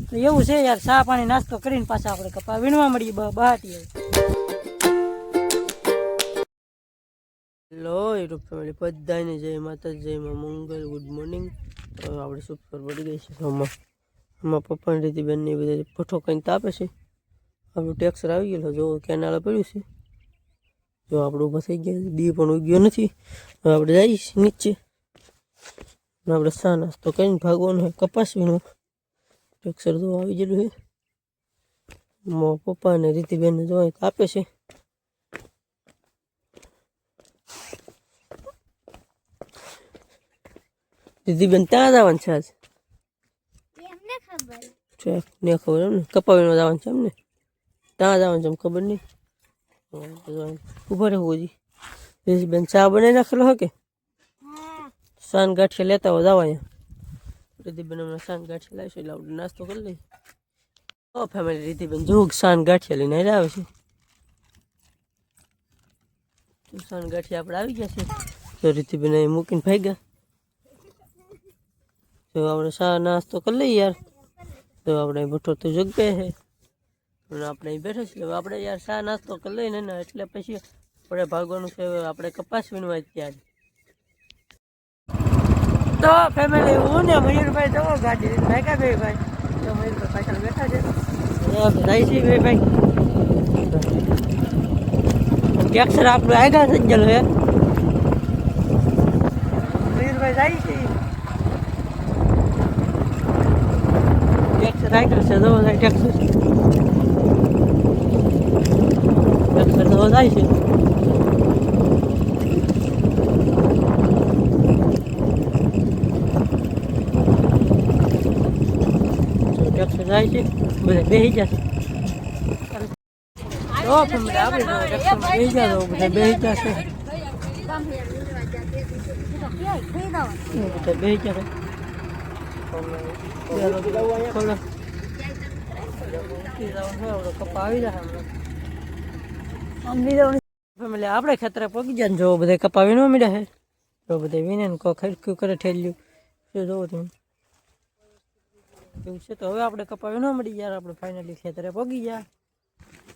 એવું છે યાર, ચા પાણી નાસ્તો કરીને પાછા આપણે કપા વીણવા મળીએ બહાટી હેલો, યુટ્યુબ ફેમિલી બધાને જય માતા જય માં મંગલ ગુડ મોર્નિંગ આપણે સુપ પર પડી ગઈ છે આમાં હમણાં પપ્પાની રીતે બેનની બધા પઠો કંઈક તાપે છે. આપણું ટેક્સર આવી ગયેલો, જો કેનાલે પડ્યું છે. જો આપણું ઊભા થઈ ગયા. દી પણ ઉગ્યો નથી. હવે આપણે જઈએ નીચે. આપણે સા નાસ્તો કરીને ભાગવાનું હોય, કપાસ વીણું ટેક્સર તો આવી ગયેલું છે. મો પપ્પા અને રીતિબેન જો અહીં છે. રીતિબેન ત્યાં જવાનું છે આજ? છે ને ખબર એમ ને કપાવીને જવાનું છે એમ ને ત્યાં જવાનું છે એમ ખબર નહીં. ઊભા રહેવું હજી. રીતિબેન ચા બનાવી નાખેલો હો કે? સાન ગાંઠિયા લેતા હોય જવા અહીંયા રીતિબેન હમણાં સાન ગાંઠિયા લાવીશું એટલે આપણે નાસ્તો કરી લઈએ. ઓ ફેમિલી રીતિબેન જોગ શાન ગાંઠિયા લઈને આવી છે. સાન ગાંઠિયા આપણે આવી ગયા છે, તો રીતિબેન અહીં મૂકીને ભાઈ ગયા તો આપણે સા નાસ્તો કરી લઈએ યાર. તો આપણે બઠો તો જગ્યાએ છે. અને આપણે અહીં બેઠા છીએ. આપણે યાર સા નાસ્તો કરી લઈએ ને એટલે પછી આપણે ભાગવાનું છે આપણે કપાસ વીણવા ત્યાં તો ફેમિલી હું ને મયુરભાઈ જવો ગાડી ભાઈ ભાઈ. તો મયુરભાઈ પાછળ બેઠા છે. હવે આપણે જાય છે બે ભાઈ. ટેક્સર આપણું આગળ ગયેલું હે મયુરભાઈ જાય છે. ટેક્સર આગળ છે જવો જાય ટેક્સર ટેક્સર જવો જાય છે ટેક્સર જાય છે બધા બેસી જશે તો ફેમિલી આપણે ટેક્સર બેસી જાવ બધા બેસી જશે બધા બેસી જશે ખોલો કપા આવી જશે હમણાં ફેમિલી આપણે ખેતરે પગી જાય ને જો બધા કપા વીણવા મળ્યા છે તો બધા વીણે ને કોઈ ખડક્યું કરે ઠેલ્યું શું જોવો તમે એવું છે તો હવે આપણે કપા વીણવા મળી યાર આપણે ફાઇનલી ખેતરે પગી ગયા.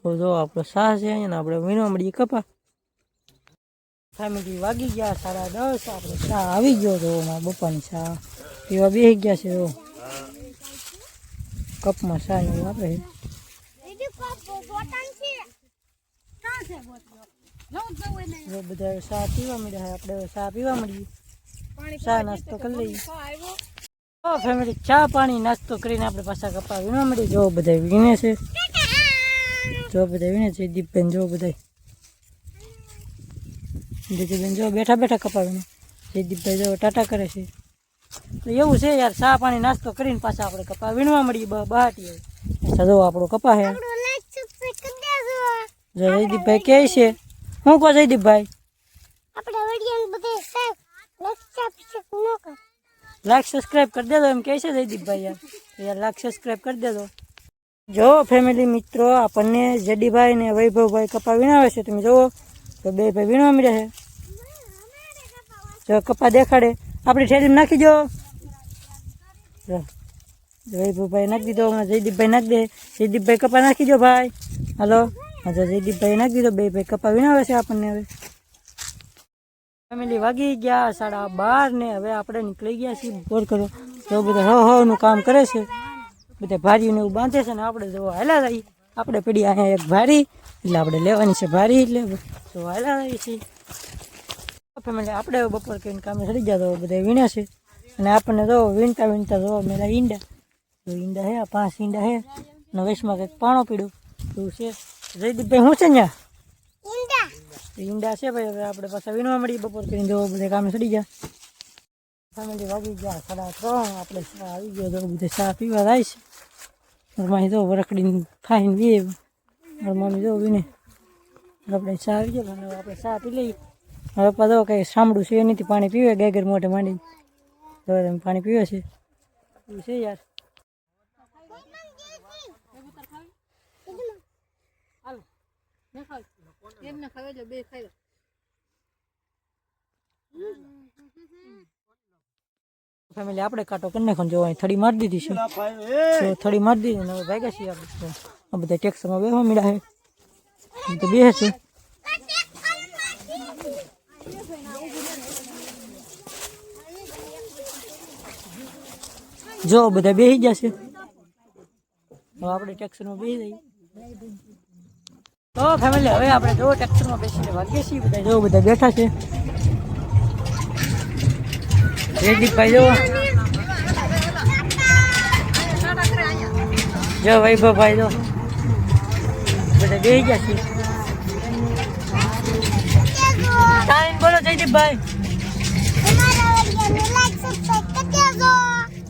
તો જો આપણો સાહ છે અહીંયા આપણે વીણવા મળીએ કપા. ફેમિલી વાગી ગયા સાડા દસ આપણે ચા આવી ગયો તો મારા બપ્પાની ચા પીવા બેસી ગયા છે જો. કપમાં ચા એવું આપે. છે. બધા ચા પીવા મળ્યા આપણે ચા પીવા મળીએ. ચા નાસ્તો કરી લઈએ. ફેમિલી ચા પાણી, નાસ્તો કરીને આપણે પાછા કપા વીણવા મળી, જો બધા વીણે છે. જો બધા વીણે છે દીપબેન જો બધા. દીદીબેન જો બેઠા બેઠા કપા વીણે દીપભાઈ જો ટાટા કરે છે. તો એવું છે યાર, ચા પાણી, નાસ્તો કરીને પાછા આપણે કપા વીણવા મળીએ બહાટી જો આપણો કપા દેજો જો જયદીપભાઈ કે છે. શું કહો, જયદીપભાઈ? આપણે વિડિયો બધે સાહેબ લાઈક સબસ્ક્રાઇબ ન કર લાઈક સબસ્ક્રાઇબ કરી દેજો એમ કહે છે જયદીપભાઈ યાર તો યાર લાઈક સબસ્ક્રાઇબ કરી દેજો જો ફેમિલી મિત્રો આપણને જડીભાઈ ને વૈભવભાઈ કપા વીણાવે છે તમે જુઓ તો બે ભાઈ વીણવા મળ્યા છે જો કપા દેખાડે આપણી થેલીમાં નાખી દો જો વૈભવભાઈ નાખી દીધો હમણાં જયદીપભાઈ નાખી દે જયદીપભાઈ કપા નાખી દો ભાઈ હાલો હા જો જયદીપભાઈ નાખી દીધો બે ભાઈ કપા વીણાવે છે આપણને હવે ફેમિલી વાગી ગયા, સાડા બાર ને હવે આપણે નીકળી ગયા છીએ બોર કરો તો બધા હવ હવનું કામ કરે છે. બધા ભારીને એવું બાંધે છે ને આપણે જો હાલા રહી. આપણે પડી અહીંયા એક ભારી, એટલે આપણે લેવાની છે ભારી, એટલે તો હાલા રહી છીએ. ફેમિલી આપણે બપોર કરીને કામે ચડી ગયા તો બધા વીણ્યા છે. અને આપણને જો વીણતા વીણતા જો મેલા ઈંડા. તો ઈંડા હે, પાંચ ઈંડા હે. અને વેશમાં કંઈક પાણો પીડ્યું. એવું છે. જયદીપભાઈ, હું છે ત્યાં ઈંડા છે ભાઈ, હવે આપણે પાછા વીણવા મળીએ, બપોર કરીને જો બધે કામે સડી ગયા. ફેમિલી વાગી ગયા, સાડા ત્રણ, આપણે ચા આવી ગયો, તો બધે ચા પીવા જાય છે. ઘરમાં તો વરખડીને ખાઈને બે મમ્મી જો વીને. આપણે ચા આવી ગયો, અને આપણે ચા પી લઈએ. હવે પાછો કંઈ સાંભળું છે નથી પાણી પીવે, ગેગર મોઢે માંડી તો પાણી પીવે છે. એવું છે યાર. એમને ખાવે જો બે ખાવે ફેમિલી આપણે કાંટો કરી નાખો જો અહીં થડી મારી દીધી છે. થડી મારી દીધી ને હવે ભાગ્યા છીએ આપણે. આ બધા ટેક્સમાં બેહવા મળ્યા છે. તો બેસે છે જો બધા બેસી જશે હવે આપણે ટેક્સરમાં બેસી જઈએ. તો ફેમિલી હવે આપણે જો ટ્રેક્ટરમાં બેસીને વાગીએ છીએ, બધા જો બધા બેઠા છે. જયદીપભાઈ જો. જો વૈભવભાઈ, જો. બધા બે ગયા છે. ટાઈમ બોલો, જયદીપભાઈ.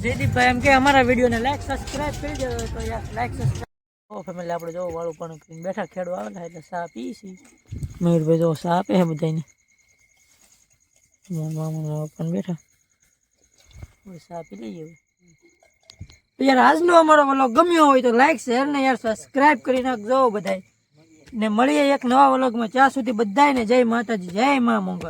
જયદીપભાઈ, એમ કે અમારા વિડીયોને લાઈક સબસ્ક્રાઈબ કરી દેવો તો યાર લાઈક સબસ્ક્રાઇબ ઓ ફેમિલી આપણે જો વાળું પણ કરીને બેઠા ખેડવા આવેલા એટલે સા પી મયુરભાઈ જો સા આપે છે બધાને મામા પણ બેઠા. હવે સા પી લઈએ યાર, આજનો અમારો વ્લોગ ગમ્યો હોય તો લાઈક શેર ને યાર સબસ્ક્રાઇબ કરી નાખજો બધાય. ને મળીએ એક નવા વ્લોગમાં. ત્યાં સુધી બધાયને જય માતાજી, જય મા મંગલ